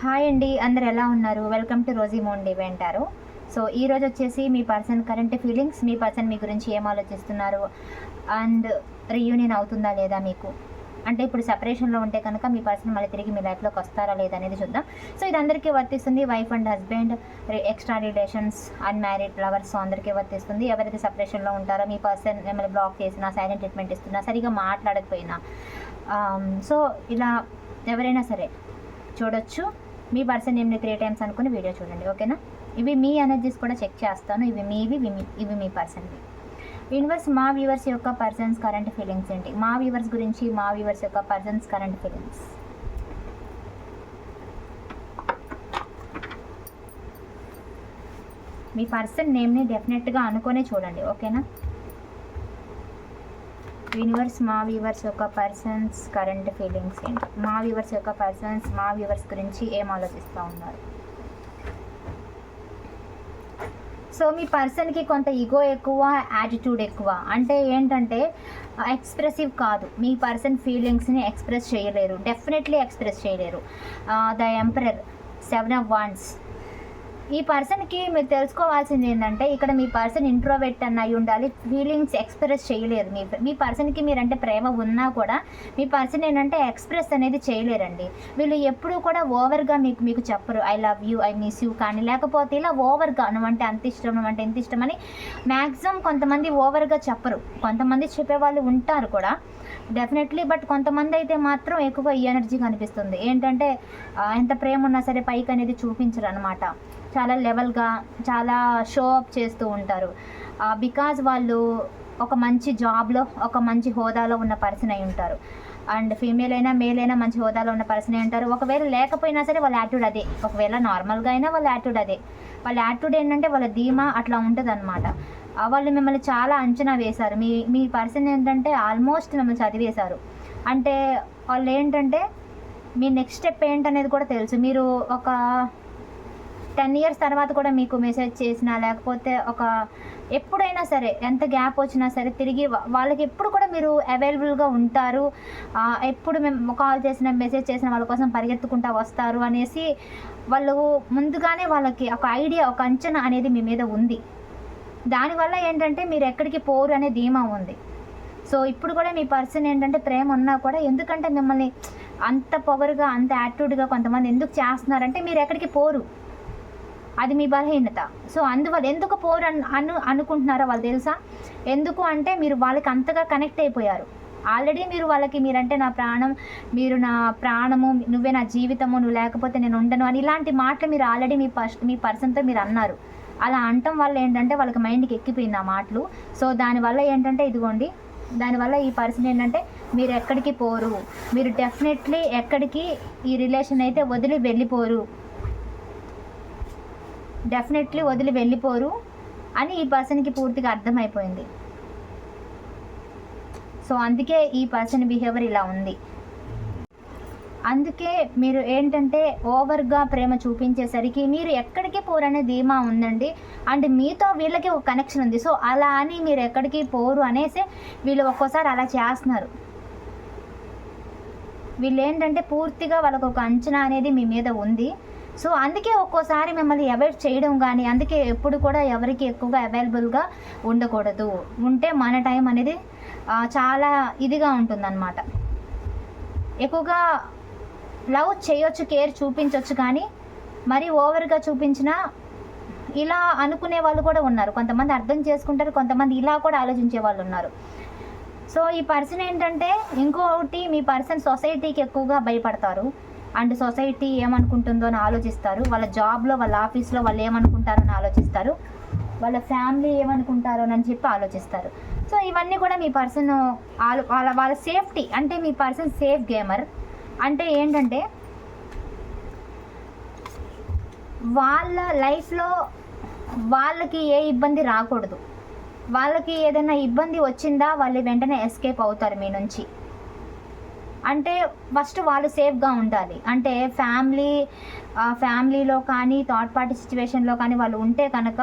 Hi అండి అందరు ఎలా ఉన్నారు? వెల్కమ్ టు రోజీ మోండి అంటారు. సో ఈ రోజు వచ్చేసి మీ పర్సన్ కరెంట్ ఫీలింగ్స్ మీ పర్సన్ మీ గురించి ఏం ఆలోచిస్తున్నారు? అండ్ రీయూనియన్ అవుతుందా లేదా మీకు? అంటే ఇప్పుడు సెపరేషన్లో ఉంటే కనుక మీ పర్సన్ మళ్ళీ తిరిగి మీ లైఫ్లోకి వస్తారా లేదా అనేది చూద్దాం. సో ఇది అందరికీ వర్తిస్తుంది. Wife and husband extra relations unmarried lovers అందరికీ వర్తిస్తుంది. ఎవరైతే సెపరేషన్లో ఉంటారో మీ పర్సన్ మిమ్మల్ని బ్లాక్ చేసినా సైలెంట్ ట్రీట్మెంట్ ఇస్తున్నా సరిగా మాట్లాడకపోయినా um, సో ఇలా ఎవరైనా సరే చూడొచ్చు. మీ పర్సన్ నేమ్ని త్రీ టైమ్స్ అనుకుని వీడియో చూడండి ఓకేనా ఇవి మీ ఎనర్జీస్ కూడా చెక్ చేస్తాను. ఇవి మీవి ఇవి మీ ఇవి మీ పర్సన్వి యూనివర్స్ మా వ్యూవర్స్ యొక్క పర్సన్స్ కరెంట్ ఫీలింగ్స్ ఏంటి? మా వ్యూవర్స్ గురించి మా వ్యూవర్స్ యొక్క పర్సన్స్ కరెంట్ ఫీలింగ్స్ మీ పర్సన్ నేమ్ని డెఫినెట్గా అనుకునే చూడండి ఓకేనా యూనివర్స్ మా వ్యూవర్స్ యొక్క పర్సన్స్ కరెంట్ ఫీలింగ్స్ ఏంటి? మా వ్యూవర్స్ యొక్క పర్సన్స్ మా వ్యూవర్స్ గురించి ఏం ఆలోచిస్తూ ఉన్నారు? సో మీ పర్సన్కి కొంత ఈగో ఎక్కువ యాటిట్యూడ్ ఎక్కువ. అంటే ఏంటంటే ఎక్స్ప్రెసివ్ కాదు. మీ పర్సన్ ఫీలింగ్స్ని ఎక్స్ప్రెస్ చేయలేరు. డెఫినెట్లీ ఎక్స్ప్రెస్ చేయలేరు. The emperor seven of wands ఈ పర్సన్కి మీరు తెలుసుకోవాల్సింది ఏంటంటే ఇక్కడ మీ పర్సన్ ఇంట్రోవెట్ అన్న అయి ఉండాలి. ఫీలింగ్స్ ఎక్స్ప్రెస్ చేయలేరు. మీ మీ పర్సన్కి మీరంటే ప్రేమ ఉన్నా కూడా మీ పర్సన్ ఏంటంటే ఎక్స్ప్రెస్ అనేది చేయలేరండి. వీళ్ళు ఎప్పుడూ కూడా ఓవర్గా మీకు మీకు చెప్పరు. I love you I miss you కానీ లేకపోతే ఇలా ఓవర్గా నువ్వంటే అంత ఇష్టం నువ్వంటే ఎంత ఇష్టం అని మ్యాక్సిమం కొంతమంది ఓవర్గా చెప్పరు. కొంతమంది చెప్పేవాళ్ళు ఉంటారు కూడా. డెఫినెట్లీ బట్ కొంతమంది అయితే మాత్రం ఎక్కువ ఈ ఎనర్జీ కనిపిస్తుంది ఏంటంటే ఎంత ప్రేమ ఉన్నా సరే పైకి అనేది చూపించరు అనమాట చాలా లెవెల్గా చాలా షో అప్ చేస్తూ ఉంటారు. బికాజ్ వాళ్ళు ఒక మంచి జాబ్లో ఒక మంచి హోదాలో ఉన్న పర్సన్ అయి ఉంటారు. అండ్ ఫీమేల్ అయినా మేల్ అయినా మంచి హోదాలో ఉన్న పర్సన్ అయి ఉంటారు. ఒకవేళ లేకపోయినా సరే వాళ్ళ యాటిట్యూడ్ అదే. ఒకవేళ నార్మల్గా అయినా వాళ్ళ యాటిట్యూడ్ అదే. వాళ్ళ యాటిట్యూడ్ ఏంటంటే వాళ్ళ ధీమా అట్లా ఉంటుంది అనమాట వాళ్ళు మిమ్మల్ని చాలా అంచనా వేశారు. మీ మీ పర్సన్ ఏంటంటే ఆల్మోస్ట్ మిమ్మల్ని చదివేశారు. అంటే వాళ్ళు ఏంటంటే మీ నెక్స్ట్ స్టెప్ ఏంటనేది కూడా తెలుసు. మీరు ఒక టెన్ ఇయర్స్ తర్వాత కూడా మీకు మెసేజ్ చేసినా లేకపోతే ఒక ఎప్పుడైనా సరే ఎంత గ్యాప్ వచ్చినా సరే తిరిగి వాళ్ళకి ఎప్పుడు కూడా మీరు అవైలబుల్గా ఉంటారు. ఎప్పుడు మేము కాల్ చేసిన మెసేజ్ చేసిన వాళ్ళ కోసం పరిగెత్తుకుంటా వస్తారు అనేసి వాళ్ళు ముందుగానే వాళ్ళకి ఒక ఐడియా ఒక అంచనా అనేది మీ మీద ఉంది. దానివల్ల ఏంటంటే మీరు ఎక్కడికి పోరు అనే ధీమా ఉంది. సో ఇప్పుడు కూడా మీ పర్సన్ ఏంటంటే ప్రేమ ఉన్నా కూడా ఎందుకంటే మిమ్మల్ని అంత పొగరుగా అంత యాటిట్యూడ్గా కొంతమంది ఎందుకు చేస్తున్నారంటే మీరు ఎక్కడికి పోరు. అది మీ బలహీనత. సో అందువల్ల ఎందుకు పోరు అను అనుకుంటున్నారో వాళ్ళు తెలుసా? ఎందుకు అంటే మీరు వాళ్ళకి అంతగా కనెక్ట్ అయిపోయారు. ఆల్రెడీ మీరు వాళ్ళకి మీరంటే నా ప్రాణం మీరు నా ప్రాణము నువ్వే నా జీవితము నువ్వు లేకపోతే నేను ఉండను అని ఇలాంటి మాటలు మీరు ఆల్రెడీ మీ పర్స్ మీ పర్సన్తో మీరు అన్నారు. అలా అనటం వల్ల ఏంటంటే వాళ్ళకి మైండ్కి ఎక్కిపోయింది ఆ మాటలు. సో దానివల్ల ఏంటంటే ఇదిగోండి దానివల్ల ఈ పర్సన్ ఏంటంటే మీరు ఎక్కడికి పోరు. మీరు డెఫినెట్లీ ఎక్కడికి ఈ రిలేషన్ అయితే వదిలి వెళ్ళిపోరు. డెఫినెట్లీ వదిలి వెళ్ళిపోరు అని ఈ పర్సన్కి పూర్తిగా అర్థమైపోయింది. సో అందుకే ఈ పర్సన్ బిహేవియర్ ఇలా ఉంది. అందుకే మీరు ఏంటంటే ఓవర్గా ప్రేమ చూపించేసరికి మీరు ఎక్కడికి పోరనే ధీమా ఉందండి. అండ్ మీతో వీళ్ళకి ఒక కనెక్షన్ ఉంది. సో అలా అని మీరు ఎక్కడికి పోరు అనేసి వీళ్ళు ఒక్కోసారి అలా చేస్తున్నారు. వీళ్ళు ఏంటంటే పూర్తిగా వాళ్ళకు ఒక అంచనా అనేది మీ మీద ఉంది. సో అందుకే ఒక్కోసారి మిమ్మల్ని అవాయిడ్ చేయడం కానీ అందుకే ఎప్పుడు కూడా ఎవరికి ఎక్కువగా అవైలబుల్గా ఉండకూడదు. ఉంటే మన టైం అనేది చాలా ఇదిగా ఉంటుందన్నమాట. ఎక్కువగా లవ్ చేయొచ్చు కేర్ చూపించవచ్చు కానీ మరీ ఓవర్గా చూపించినా ఇలా అనుకునే వాళ్ళు కూడా ఉన్నారు. కొంతమంది అర్థం చేసుకుంటారు కొంతమంది ఇలా కూడా ఆలోచించే వాళ్ళు ఉన్నారు. సో ఈ పర్సన్ ఏంటంటే ఇంకొకటి మీ పర్సన్ సొసైటీకి ఎక్కువగా భయపడతారు. అండ్ సొసైటీ ఏమనుకుంటుందో అని ఆలోచిస్తారు. వాళ్ళ జాబ్లో వాళ్ళ ఆఫీస్లో వాళ్ళు ఏమనుకుంటారో అని ఆలోచిస్తారు. వాళ్ళ ఫ్యామిలీ ఏమనుకుంటారో అని చెప్పి ఆలోచిస్తారు. సో ఇవన్నీ కూడా మీ పర్సన్ వాళ్ళ వాళ్ళ సేఫ్టీ అంటే మీ పర్సన్ సేఫ్ గేమర్ అంటే ఏంటంటే వాళ్ళ లైఫ్లో వాళ్ళకి ఏ ఇబ్బంది రాకూడదు. వాళ్ళకి ఏదైనా ఇబ్బంది వచ్చిందా వాళ్ళు వెంటనే ఎస్కేప్ అవుతారు మీ నుంచి. అంటే ఫస్ట్ వాళ్ళు సేఫ్గా ఉండాలి. అంటే ఫ్యామిలీ ఫ్యామిలీలో కానీ థర్డ్ పార్టీ సిచ్యువేషన్లో కానీ వాళ్ళు ఉంటే కనుక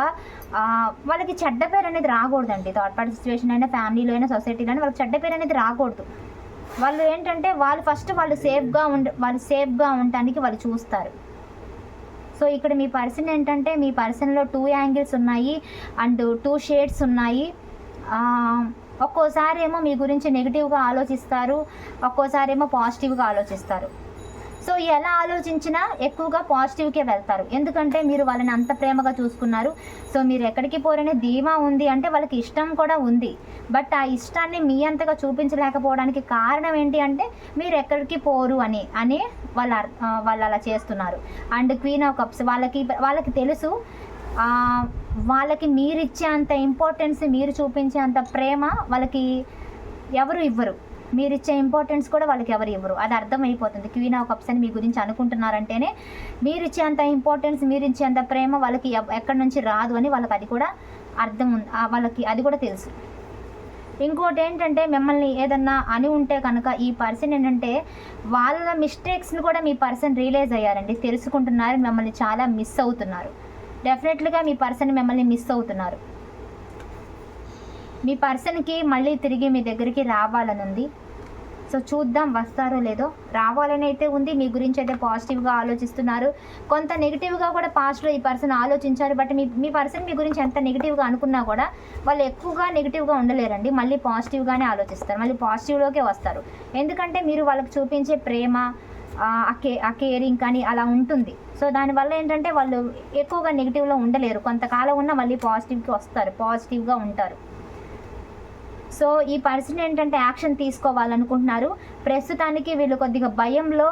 వాళ్ళకి చెడ్డ పేరు అనేది రాకూడదండి. థర్డ్ పార్టీ సిచ్యువేషన్ అయినా ఫ్యామిలీలో అయినా సొసైటీలో అయినా వాళ్ళకి చెడ్డ పేరు అనేది రాకూడదు. వాళ్ళు ఏంటంటే వాళ్ళు ఫస్ట్ వాళ్ళు సేఫ్గా ఉండ వాళ్ళు సేఫ్గా ఉండటానికి వాళ్ళు చూస్తారు. సో ఇక్కడ మీ పర్సన్ ఏంటంటే మీ పర్సన్లో టూ యాంగిల్స్ ఉన్నాయి అండ్ టూ షేడ్స్ ఉన్నాయి. ఒక్కోసారి ఏమో మీ గురించి నెగిటివ్గా ఆలోచిస్తారు ఒక్కోసారి ఏమో పాజిటివ్గా ఆలోచిస్తారు. సో ఎలా ఆలోచించినా ఎక్కువగా పాజిటివ్కే వెళ్తారు. ఎందుకంటే మీరు వాళ్ళని అంత ప్రేమగా చూసుకున్నారు. సో మీరు ఎక్కడికి పోరనే ధీమా ఉంది అంటే వాళ్ళకి ఇష్టం కూడా ఉంది. బట్ ఆ ఇష్టాన్ని మీ అంతగా చూపించలేకపోవడానికి కారణం ఏంటి అంటే మీరు ఎక్కడికి పోరు అని అని వాళ్ళ వాళ్ళు అలా చేస్తున్నారు. అండ్ క్వీన్ ఆఫ్ కప్స్ వాళ్ళకి వాళ్ళకి తెలుసు వాళ్ళకి మీరు ఇచ్చే అంత ఇంపార్టెన్స్ మీరు చూపించే అంత ప్రేమ వాళ్ళకి ఎవరు ఇవ్వరు. మీరు ఇచ్చే ఇంపార్టెన్స్ కూడా వాళ్ళకి ఎవరు ఇవ్వరు. అది అర్థమైపోతుంది. క్వీన్ ఆఫ్ కప్స్ అని మీ గురించి అనుకుంటున్నారంటేనే మీరు ఇచ్చే అంత ఇంపార్టెన్స్ మీరు ఇచ్చే అంత ప్రేమ వాళ్ళకి ఎక్కడి నుంచి రాదు అని వాళ్ళకి అది కూడా అర్థం ఉంది వాళ్ళకి అది కూడా తెలుసు. ఇంకోటి ఏంటంటే మిమ్మల్ని ఏదన్నా అని ఉంటే కనుక ఈ పర్సన్ ఏంటంటే వాళ్ళ మిస్టేక్స్ని కూడా మీ పర్సన్ రియలైజ్ అయ్యారండి. తెలుసుకుంటున్నారు మిమ్మల్ని చాలా మిస్ అవుతున్నారు. డెఫినెట్లీగా మీ పర్సన్ మిమ్మల్ని మిస్ అవుతున్నారు. మీ పర్సన్కి మళ్ళీ తిరిగి మీ దగ్గరికి రావాలని ఉంది సో చూద్దాం వస్తారో లేదో. రావాలని అయితే ఉంది మీ గురించి అయితే పాజిటివ్గా ఆలోచిస్తున్నారు. కొంత నెగిటివ్గా కూడా పాస్ట్లో ఈ పర్సన్ ఆలోచించారు బట్ మీ మీ పర్సన్ మీ గురించి ఎంత నెగిటివ్గా అనుకున్నా కూడా వాళ్ళు ఎక్కువగా నెగిటివ్గా ఉండలేరండి. మళ్ళీ పాజిటివ్గానే ఆలోచిస్తారు మళ్ళీ పాజిటివ్లోకే వస్తారు. ఎందుకంటే మీరు వాళ్ళకి చూపించే ప్రేమ ఆ, ఆ కే ఆ కేరింగ్ కానీ అలా ఉంటుంది. సో దానివల్ల ఏంటంటే వాళ్ళు ఎక్కువగా నెగిటివ్లో ఉండలేరు. కొంతకాలం ఉన్న మళ్ళీ పాజిటివ్కి వస్తారు పాజిటివ్గా ఉంటారు. సో ఈ పర్సన్ ఏంటంటే యాక్షన్ తీసుకోవాలనుకుంటున్నారు. ప్రస్తుతానికి వీళ్ళు కొద్దిగా భయంలో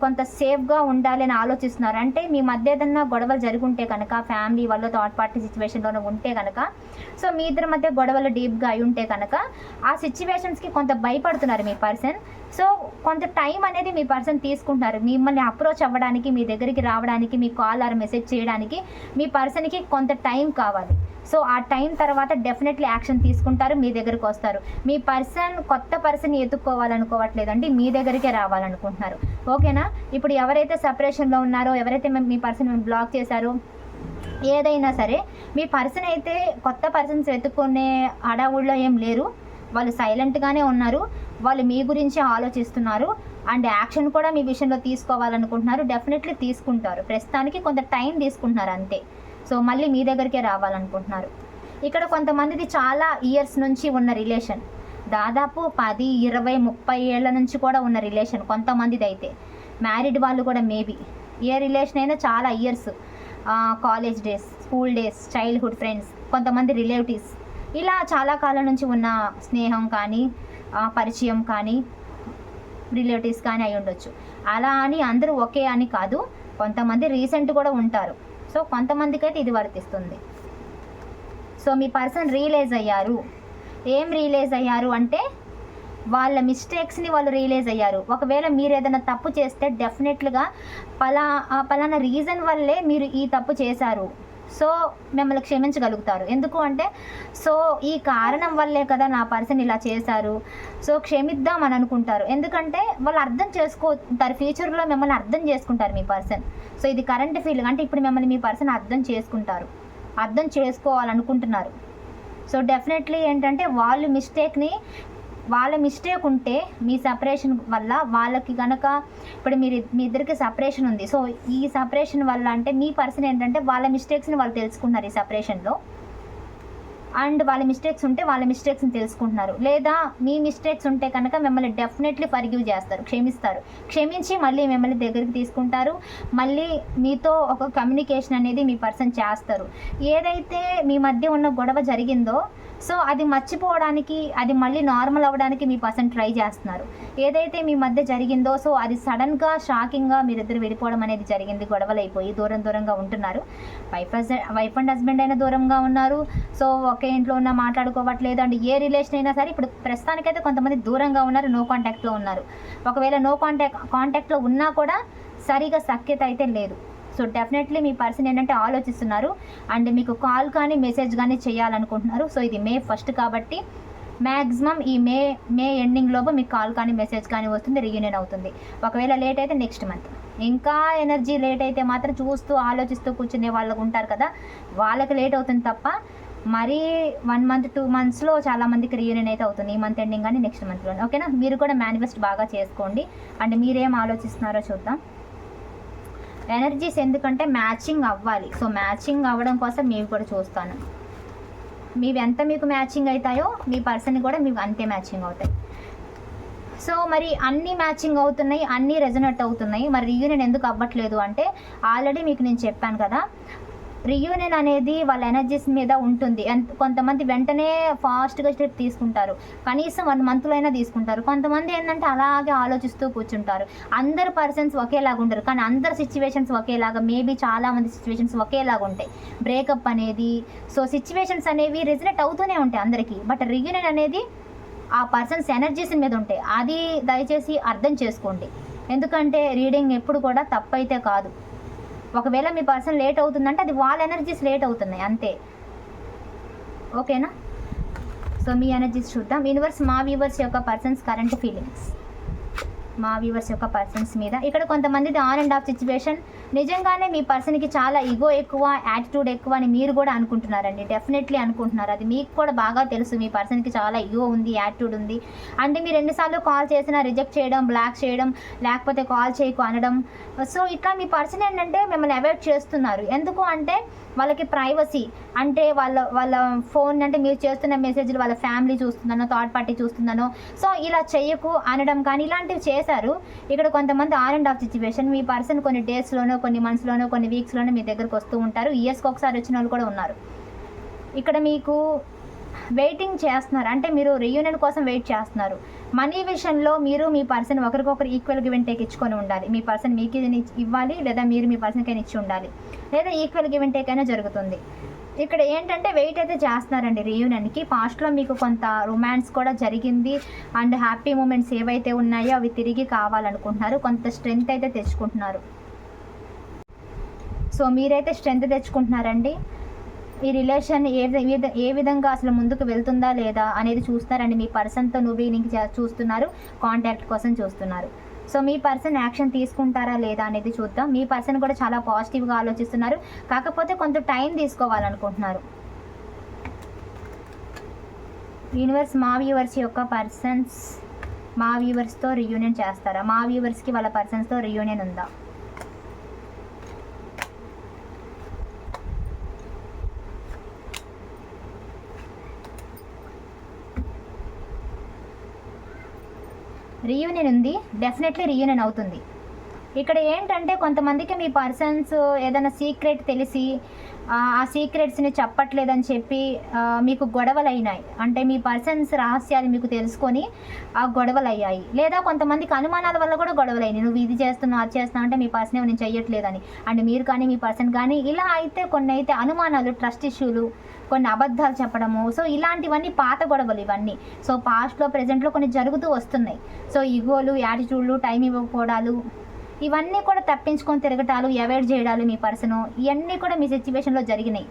కొంత సేఫ్గా ఉండాలి అని ఆలోచిస్తున్నారు. అంటే మీ మధ్య ఏదన్నా గొడవలు జరుగుంటే కనుక ఫ్యామిలీ వాళ్ళ థర్డ్ పార్టీ సిచ్యువేషన్లోనే ఉంటే కనుక సో మీ ఇద్దరి మధ్య గొడవలు డీప్గా అయి ఉంటే కనుక ఆ సిచ్యువేషన్స్కి కొంత భయపడుతున్నారు మీ పర్సన్. సో కొంత టైం అనేది మీ పర్సన్ తీసుకుంటున్నారు. మిమ్మల్ని అప్రోచ్ అవ్వడానికి మీ దగ్గరికి రావడానికి మీ కాల్ ఆర్ మెసేజ్ చేయడానికి మీ పర్సన్కి కొంత టైం కావాలి. సో ఆ టైం తర్వాత డెఫినెట్లీ యాక్షన్ తీసుకుంటారు మీ దగ్గరికి వస్తారు. మీ పర్సన్ కొత్త పర్సన్ ఎత్తుక్కోవాలనుకోవట్లేదండి మీ దగ్గరికే రావాలనుకుంటున్నారు. ఓకేనా ఇప్పుడు ఎవరైతే సపరేషన్లో ఉన్నారో ఎవరైతే మేము మీ పర్సన్ బ్లాక్ చేశారో ఏదైనా సరే మీ పర్సన్ అయితే కొత్త పర్సన్స్ వెతుక్కునే హడావుడిలో ఏం లేరు. వాళ్ళు సైలెంట్గానే ఉన్నారు. వాళ్ళు మీ గురించి ఆలోచిస్తున్నారు అండ్ యాక్షన్ కూడా మీ విషయంలో తీసుకోవాలనుకుంటున్నారు. డెఫినెట్లీ తీసుకుంటారు. ప్రస్తుతానికి కొంత టైం తీసుకుంటున్నారు అంతే. సో మళ్ళీ మీ దగ్గరికే రావాలనుకుంటున్నారు. ఇక్కడ కొంతమందిది చాలా ఇయర్స్ నుంచి ఉన్న రిలేషన్. దాదాపు పది ఇరవై ముప్పై ఏళ్ళ నుంచి కూడా ఉన్న రిలేషన్ కొంతమందిది అయితే మ్యారీడ్ వాళ్ళు కూడా మేబీ ఏ రిలేషన్ అయినా చాలా years. College days school days childhood friends కొంతమంది రిలేటివ్స్. ఇలా చాలా కాలం నుంచి ఉన్న స్నేహం కానీ పరిచయం కానీ రిలేటివ్స్ కానీ అయి ఉండొచ్చు. అలా అని అందరూ ఒకే అని కాదు. కొంతమంది రీసెంట్ కూడా ఉంటారు. సో కొంతమందికి అయితే ఇది వర్తిస్తుంది. సో మీ పర్సన్ రియలైజ్ అయ్యారు. ఏం రియలైజ్ అయ్యారు అంటే వాళ్ళ మిస్టేక్స్ని వాళ్ళు రియలైజ్ అయ్యారు. ఒకవేళ మీరు ఏదైనా తప్పు చేస్తే డెఫినెట్లుగా పలా పలానా రీజన్ వల్లే మీరు ఈ తప్పు చేశారు. సో మిమ్మల్ని క్షమించగలుగుతారు. ఎందుకు అంటే సో ఈ కారణం వల్లే కదా నా పర్సన్ ఇలా చేశారు. సో క్షమిద్దాం అని అనుకుంటారు. ఎందుకంటే వాళ్ళు అర్థం చేసుకోతారు ఫ్యూచర్లో మిమ్మల్ని అర్థం చేసుకుంటారు మీ పర్సన్. సో ఇది కరెంట్ ఫీలింగ్ అంటే ఇప్పుడు మిమ్మల్ని మీ పర్సన్ అర్థం చేసుకుంటారు. అర్థం చేసుకోవాలనుకుంటున్నారు. సో డెఫినెట్లీ ఏంటంటే వాళ్ళు మిస్టేక్ని వాళ్ళ మిస్టేక్ ఉంటే మీ సపరేషన్ వల్ల వాళ్ళకి కనుక ఇప్పుడు మీరు మీ ఇద్దరికి సపరేషన్ ఉంది. సో ఈ సపరేషన్ వల్ల అంటే మీ పర్సన్ ఏంటంటే వాళ్ళ మిస్టేక్స్ని వాళ్ళు తెలుసుకున్నారు ఈ సపరేషన్లో అండ్ వాళ్ళ మిస్టేక్స్ ఉంటే వాళ్ళ మిస్టేక్స్ని తెలుసుకుంటున్నారు. లేదా మీ మిస్టేక్స్ ఉంటే కనుక మిమ్మల్ని డెఫినెట్లీ ఫర్గివ్ చేస్తారు క్షమిస్తారు. క్షమించి మళ్ళీ మిమ్మల్ని దగ్గరికి తీసుకుంటారు. మళ్ళీ మీతో ఒక కమ్యూనికేషన్ అనేది మీ పర్సన్ చేస్తారు. ఏదైతే మీ మధ్య ఉన్న గొడవ జరిగిందో సో అది మర్చిపోవడానికి అది మళ్ళీ నార్మల్ అవ్వడానికి మీ పర్సన్ ట్రై చేస్తున్నారు. ఏదైతే మీ మధ్య జరిగిందో సో అది సడన్గా షాకింగ్గా మీరిద్దరు విడిపోవడం అనేది జరిగింది గొడవలు అయిపోయి దూరం దూరంగా ఉంటున్నారు. వైఫ్ వైఫ్ అండ్ హస్బెండ్ అయినా దూరంగా ఉన్నారు. సో ఒకే ఇంట్లో ఉన్న మాట్లాడుకోవట్లేదు అండ్. ఏ రిలేషన్ అయినా సరే ఇప్పుడు ప్రస్తుతానికైతే కొంతమంది దూరంగా ఉన్నారు నో కాంటాక్ట్లో ఉన్నారు. ఒకవేళ నో కాంటాక్ట్ కాంటాక్ట్లో ఉన్నా కూడా సరిగా సఖ్యత అయితే లేదు. సో డెఫినెట్లీ మీ పర్సన్ ఏంటంటే ఆలోచిస్తున్నారు. అండ్ మీకు కాల్ కానీ మెసేజ్ కానీ చేయాలనుకుంటున్నారు. సో ఇది మే ఫస్ట్ కాబట్టి మ్యాక్సిమం ఈ మే మే ఎండింగ్ లోపు మీకు కాల్ కానీ మెసేజ్ కానీ వస్తుంది రీయూనియన్ అవుతుంది. ఒకవేళ లేట్ అయితే నెక్స్ట్ మంత్ ఇంకా ఎనర్జీ లేట్ అయితే మాత్రం చూస్తూ ఆలోచిస్తూ కూర్చునే వాళ్ళకు ఉంటారు కదా. వాళ్ళకి లేట్ అవుతుంది తప్ప మరీ వన్ మంత్ టూ మంత్స్లో చాలా మందికి రీయూనియన్ అయితే అవుతుంది. ఈ మంత్ ఎండింగ్ కానీ నెక్స్ట్ మంత్లో ఓకేనా మీరు కూడా మేనిఫెస్ట్ బాగా చేసుకోండి. అండ్ మీరేం ఆలోచిస్తున్నారో చూద్దాం. ఎనర్జీస్ ఎందుకంటే మ్యాచింగ్ అవ్వాలి. సో మ్యాచింగ్ అవ్వడం కోసం మేము కూడా చూస్తాను. మీవి ఎంత మీకు మ్యాచింగ్ అవుతాయో మీ పర్సన్ కూడా మీకు అంతే మ్యాచింగ్ అవుతాయి. సో మరి అన్ని మ్యాచింగ్ అవుతున్నాయి అన్నీ రెజనెట్ అవుతున్నాయి. మరి రీయూనియన్ ఎందుకు అవ్వట్లేదు అంటే ఆల్రెడీ మీకు నేను చెప్పాను కదా రియూనియన్ అనేది వాళ్ళ ఎనర్జీస్ మీద ఉంటుంది. ఎంత కొంతమంది వెంటనే ఫాస్ట్గా స్టెప్ తీసుకుంటారు. కనీసం వన్ మంత్లో అయినా తీసుకుంటారు. కొంతమంది ఏంటంటే అలాగే ఆలోచిస్తూ కూర్చుంటారు. అందరు పర్సన్స్ ఒకేలాగా ఉండరు. కానీ అందరు సిచ్యువేషన్స్ ఒకేలాగా మేబీ చాలా మంది సిచ్యువేషన్స్ ఒకేలాగా ఉంటాయి. బ్రేకప్ అనేది సో సిచ్యువేషన్స్ అనేవి రెజినెట్ అవుతూనే ఉంటాయి అందరికీ. బట్ రియూనియన్ అనేది ఆ పర్సన్స్ ఎనర్జీస్ మీద ఉంటాయి. అది దయచేసి అర్థం చేసుకోండి. ఎందుకంటే రీడింగ్ ఎప్పుడు కూడా తప్పైతే కాదు. ఒకవేళ మీ పర్సన్ లేట్ అవుతుందంటే అది వాళ్ళ ఎనర్జీస్ లేట్ అవుతున్నాయి అంతే. ఓకేనా సో మీ ఎనర్జీస్ చూద్దాం. యూనివర్స్ మా వ్యూవర్స్ యొక్క పర్సన్స్ కరెంట్ ఫీలింగ్స్ మా వ్యూవర్స్ యొక్క పర్సన్స్ మీద. ఇక్కడ కొంతమందిది ఆన్ అండ్ ఆఫ్ సిచ్యువేషన్ నిజంగానే మీ పర్సన్కి చాలా ఈగో ఎక్కువ యాటిట్యూడ్ ఎక్కువ అని మీరు కూడా అనుకుంటున్నారండి. డెఫినెట్లీ అనుకుంటున్నారు. అది మీకు కూడా బాగా తెలుసు. మీ పర్సన్కి చాలా ఈగో ఉంది యాటిట్యూడ్ ఉంది. అంటే మీరు ఎన్నిసార్లు కాల్ చేసినా రిజెక్ట్ చేయడం బ్లాక్ చేయడం లేకపోతే కాల్ చేయకు అనడం. సో ఇట్లా మీ పర్సన్ ఏంటంటే మిమ్మల్ని అవాయిడ్ చేస్తున్నారు. ఎందుకు అంటే వాళ్ళకి ప్రైవసీ అంటే వాళ్ళ వాళ్ళ ఫోన్ అంటే మీరు చేస్తున్న మెసేజ్లు వాళ్ళ ఫ్యామిలీ చూస్తుందనో థర్డ్ పార్టీ చూస్తుందనో సో ఇలా చెయ్యకు అనడం కానీ ఇలాంటివి చేశారు. ఇక్కడ కొంతమంది ఆన్ అండ్ ఆఫ్ సిచ్యువేషన్ మీ పర్సన్ కొన్ని డేస్లోనో కొన్ని మంత్స్లోనో కొన్ని వీక్స్లోనో మీ దగ్గరకు వస్తూ ఉంటారు. ఇయర్స్కి ఒకసారి వచ్చిన వాళ్ళు కూడా ఉన్నారు. ఇక్కడ మీకు వెయిటింగ్ చేస్తున్నారు. అంటే మీరు రీయూనియన్ కోసం వెయిట్ చేస్తున్నారు. మనీ విషయంలో మీరు మీ పర్సన్ ఒకరికొకరు ఈక్వల్ గివెన్ టేక్ ఇచ్చుకొని ఉండాలి. మీ పర్సన్ మీకు ఇవ్వాలి లేదా మీరు మీ పర్సన్కైనా ఇచ్చి ఉండాలి. లేదా ఈక్వల్ గివెన్ టేక్ అయినా జరుగుతుంది. ఇక్కడ ఏంటంటే వెయిట్ అయితే చేస్తున్నారండి రీయూనియన్కి పాస్ట్లో మీకు కొంత రొమాన్స్ కూడా జరిగింది. అండ్ హ్యాపీ మూమెంట్స్ ఏవైతే ఉన్నాయో అవి తిరిగి కావాలనుకుంటున్నారు. కొంత స్ట్రెంగ్త్ అయితే తెచ్చుకుంటున్నారు. సో మీరైతే స్ట్రెంగ్త్ తెచ్చుకుంటున్నారండి. ఈ రిలేషన్ ఏ ఏ విధంగా అసలు ముందుకు వెళ్తుందా లేదా అనేది చూస్తారండి మీ పర్సన్తో నువ్వు లింక్ చూస్తున్నారు కాంటాక్ట్ కోసం చూస్తున్నారు. సో మీ పర్సన్ యాక్షన్ తీసుకుంటారా లేదా అనేది చూద్దాం. మీ పర్సన్ కూడా చాలా పాజిటివ్గా ఆలోచిస్తున్నారు. కాకపోతే కొంత టైం తీసుకోవాలనుకుంటున్నారు. యూనివర్స్ మా వ్యూవర్స్ యొక్క పర్సన్స్ మా వ్యూవర్స్తో రియూనియన్ చేస్తారా? మా వ్యూవర్స్కి వాళ్ళ పర్సన్స్తో రియూనియన్ ఉందా? రీయూనియన్ ఉంది. డెఫినెట్లీ రీయూనియన్ అవుతుంది. ఇక్కడ ఏంటంటే కొంతమందికి మీ పర్సన్స్ ఏదైనా సీక్రెట్ తెలిసి ఆ సీక్రెట్స్ని చెప్పట్లేదని చెప్పి మీకు గొడవలు అయినాయి అంటే మీ పర్సన్స్ రహస్యాలు మీకు తెలుసుకొని ఆ గొడవలు అయ్యాయి లేదా కొంతమందికి అనుమానాల వల్ల కూడా గొడవలు అయినాయి నువ్వు ఇది చేస్తున్నావు అది చేస్తున్నావు అంటే మీ పర్సన్ నేను చెయ్యట్లేదని. అండ్ మీరు కానీ మీ పర్సన్ కానీ ఇలా అయితే కొన్ని అయితే అనుమానాలు ట్రస్ట్ ఇష్యూలు కొన్ని అబద్ధాలు చెప్పడము. సో ఇలాంటివన్నీ పాత గొడవలు ఇవన్నీ. సో పాస్ట్లో ప్రజెంట్లో కొన్ని జరుగుతూ వస్తున్నాయి. సో ఇగోలు యాటిట్యూడ్లు టైం ఇవ్వకపోవడాలు ఇవన్నీ కూడా తప్పించుకొని తిరగటాలు అవాయిడ్ చేయడాలు మీ పర్సన్ ఇవన్నీ కూడా మీ సిచ్యువేషన్లో జరిగినాయి.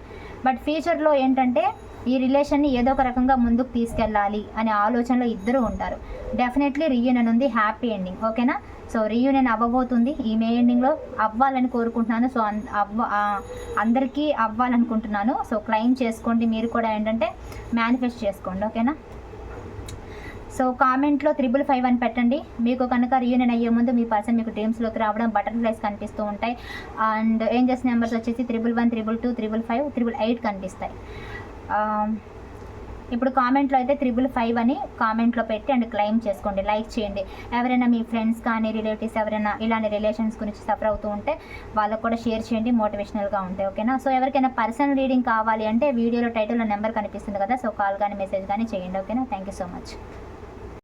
బట్ ఫ్యూచర్లో ఏంటంటే ఈ రిలేషన్ని ఏదో ఒక రకంగా ముందుకు తీసుకెళ్ళాలి అనే ఆలోచనలో ఇద్దరు ఉంటారు. డెఫినెట్లీ రీయూనియన్ ఉంది హ్యాపీ ఎండింగ్ ఓకేనా సో రీయూనియన్ అవ్వబోతుంది. ఈ మే ఎండింగ్లో అవ్వాలని కోరుకుంటున్నాను. సో అన్- అవ్వ అందరికీ అవ్వాలనుకుంటున్నాను. సో క్లెయిమ్ చేసుకోండి. మీరు కూడా ఏంటంటే మేనిఫెస్ట్ చేసుకోండి. ఓకేనా సో కామెంట్లో త్రిబుల్ ఫైవ్ అని పెట్టండి. మీకు కనుక రీయూనియన్ అయ్యే ముందు మీ పర్సన్ మీకు డ్రీమ్స్లోకి రావడం బటర్ఫ్లైస్ కనిపిస్తూ ఉంటాయి. అండ్ ఏంజెస్ నెంబర్స్ వచ్చేసి triple one triple two triple five triple eight కనిపిస్తాయి. ఇప్పుడు కామెంట్లో అయితే త్రిబుల్ ఫైవ్ అని కామెంట్లో పెట్టి అండ్ క్లెయిమ్ చేసుకోండి. లైక్ చేయండి. ఎవరైనా మీ ఫ్రెండ్స్ కానీ రిలేటివ్స్ ఎవరైనా ఇలాంటి రిలేషన్స్ గురించి సఫర్ అవుతూ ఉంటే వాళ్ళకు కూడా షేర్ చేయండి. మోటివేషనల్గా ఉంటాయి. ఓకేనా? సో ఎవరికైనా పర్సనల్ రీడింగ్ కావాలి అంటే వీడియోలో టైటిల్లో నెంబర్ కనిపిస్తుంది కదా సో కాల్ కానీ మెసేజ్ కానీ చేయండి. ఓకేనా? Thank you so much.